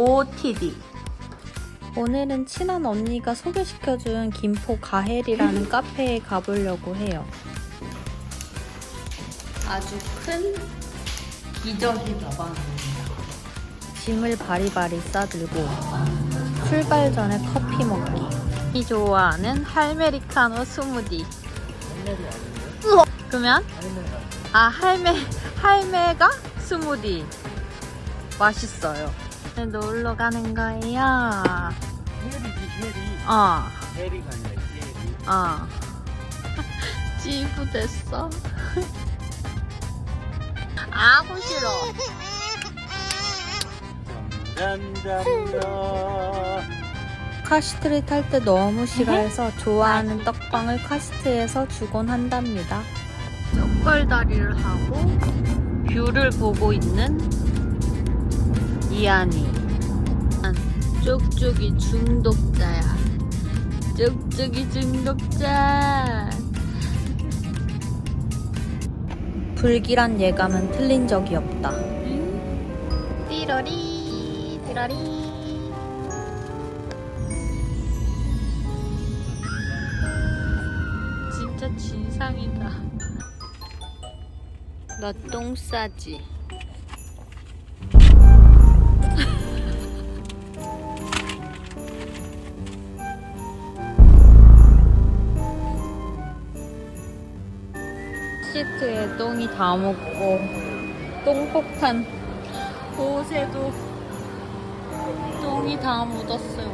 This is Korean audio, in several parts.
OOTD. 오늘은 친한 언니가 소개시켜준 김포 가헬이라는 카페에 가보려고 해요. 아주 큰 기저귀 가방입니다. 짐을 바리바리 싸들고 출발 전에 커피 먹기. 이 좋아하는 할메리카노 스무디. 그러면 아 할매 할매가 스무디 맛있어요. 네, 놀러 가는 거예요. 해리지 해리 어, 해리가 아니라 해리 어. 찌부 됐어. 아구 싫어. 짠짠짠 카시트를 탈 때 너무 싫어해서 좋아하는 떡방을 카시트에서 주곤 한답니다. 쩍걸다리를 하고 뷰를 보고 있는 이안이. 난 쪽쪽이 중독자야. 쪽쪽이 중독자. 불길한 예감은 틀린 적이 없다. 띠러리, 띠러리. 진짜 진상이다. 너 똥 싸지? 시트에 똥이 다 묻고 똥폭탄 옷에도 똥이 다 묻었어요.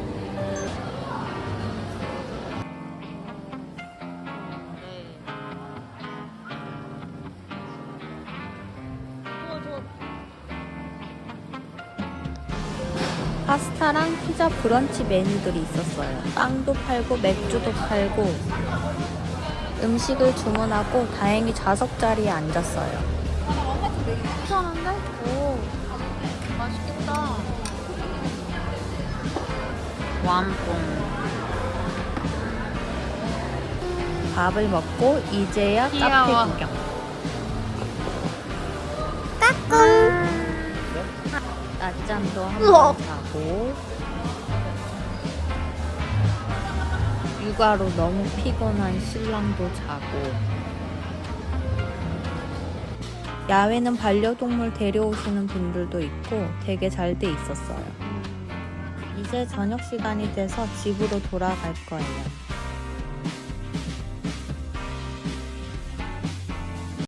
파스타랑 피자 브런치 메뉴들이 있었어요. 빵도 팔고 맥주도 팔고 음식을 주문하고 다행히 좌석 자리에 앉았어요. 괜찮은데? 오, 맛있겠다. 완뽕. 밥을 먹고 이제야 카페 구경. 낮잠도 한번 자고 육아로 너무 피곤한 신랑도 자고 야외는 반려동물 데려오시는 분들도 있고 되게 잘 돼 있었어요. 이제 저녁 시간이 돼서 집으로 돌아갈 거예요.